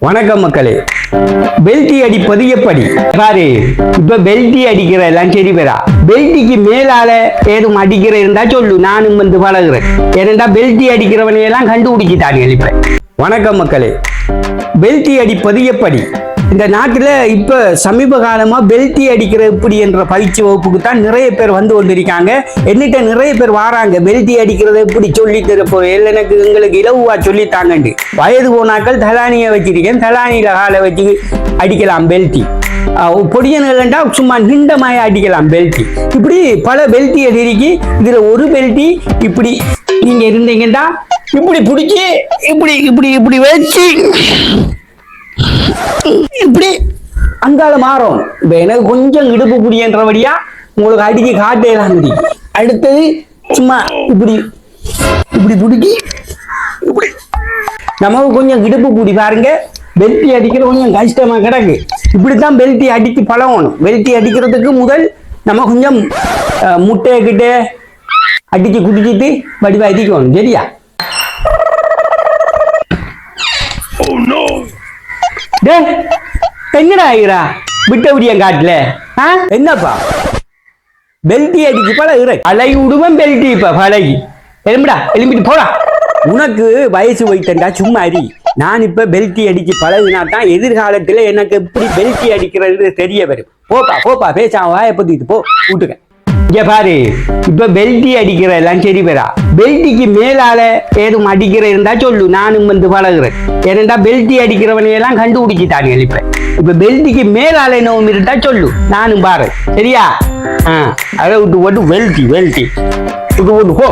வணக்கம் மக்களே. பெல்டி அடிப்பது எப்படி? பாரு இப்ப பெல்டி அடிக்கிற எல்லாம் சரி பேரா. பெல்டிக்கு மேலால ஏதும் அடிக்கிற இருந்தா சொல்லு நானும் வந்து பழகுறேன். ஏனென்றா பெல்டி அடிக்கிறவனையெல்லாம் கண்டுபிடிச்சிட்டாங்க இப்ப. வணக்கம் மக்களே. பெல்டி அடிப்பது எப்படி? இந்த நாட்டில் இப்போ சமீப காலமாக பெல்ட்டி அடிக்கிற எப்படி என்ற பயிற்சி வகுப்புக்கு தான் நிறைய பேர் வந்து கொண்டிருக்காங்க. என்னிட்ட நிறைய பேர் வராங்க பெல்ட்டி அடிக்கிறத எப்படி சொல்லி தரப்போ எனக்கு எங்களுக்கு இலவுவா சொல்லித்தாங்கண்டு வயது போனாக்கள் தலானியை வச்சிருக்கேன். தலானியில் காலை வச்சு அடிக்கலாம் பெல்ட்டி பொடியன்கள்ண்டா சும்மா நிண்டமாய அடிக்கலாம் பெல்ட்டி இப்படி பல பெல்ட்டி இருக்கு இதில் ஒரு பெல்ட்டி இப்படி நீங்கள் இருந்தீங்கன்னா இப்படி பிடிச்சி இப்படி இப்படி இப்படி வச்சு இப்படி அங்கால மாறும். இப்ப எனக்கு கொஞ்சம் இடுப்பு புடியன்றபடியா உங்களுக்கு அடிச்சு காட்டேலாம் முடியும் அடுத்தது சும்மா இப்படி இப்படி துடுக்கி இப்படி. நமக்கு கொஞ்சம் இடுப்பு கூடி பாருங்க. பெல்ட்டி அடிக்கிற கொஞ்சம் கஷ்டமா கிடக்கு. இப்படித்தான் பெல்ட்டி அடிச்சு பழகணும். பெல்ட்டி அடிக்கிறதுக்கு முதல் நம்ம கொஞ்சம் அஹ், முட்டையை கிட்ட அடிச்சு குடிச்சிட்டு வடிவா அடிக்கணும் சரியா? டேய் எங்கடா ஆகிறா விட்டபடியம் காட்டுல? ஆ? என்னப்பா? பெல்ட்டி அடிச்சு பழகுற பழகி விடுவேன் பெல்ட்டி இப்ப பழகி. எலும்பிடா எலும்பிட்டு போடா. உனக்கு வயசு வைத்தண்டா சும்மா அடி நான் இப்ப பெல்ட்டி அடிச்சு பழகினா தான் எதிர்காலத்துல எனக்கு எப்படி பெல்ட்டி அடிக்கிறது தெரிய வரும். போப்பா போப்பா பேசாம வாய பத்திட்டு போ விட்டுக்க. இங்க பாரு இப்ப பெல்ட்டி அடிக்கிற எல்லாம் சரி பேரா. பெல்ட்டிக்கு மேலால ஏதும் அடிக்கிற இருந்தா சொல்லு நானும் வந்து பழகுறேன். ஏனென்றா பெல்ட்டி அடிக்கிறவனை எல்லாம் கண்டுபிடிச்சிட்டாங்க இப்ப. இப்ப பெல்ட்டிக்கு மேலால என்னவும் இருந்தா சொல்லு நானும் பாரு சரியா? ஆ அதை விட்டு போட்டு வெல்ட்டி வெல்ட்டி விட்டு போட்டு போ.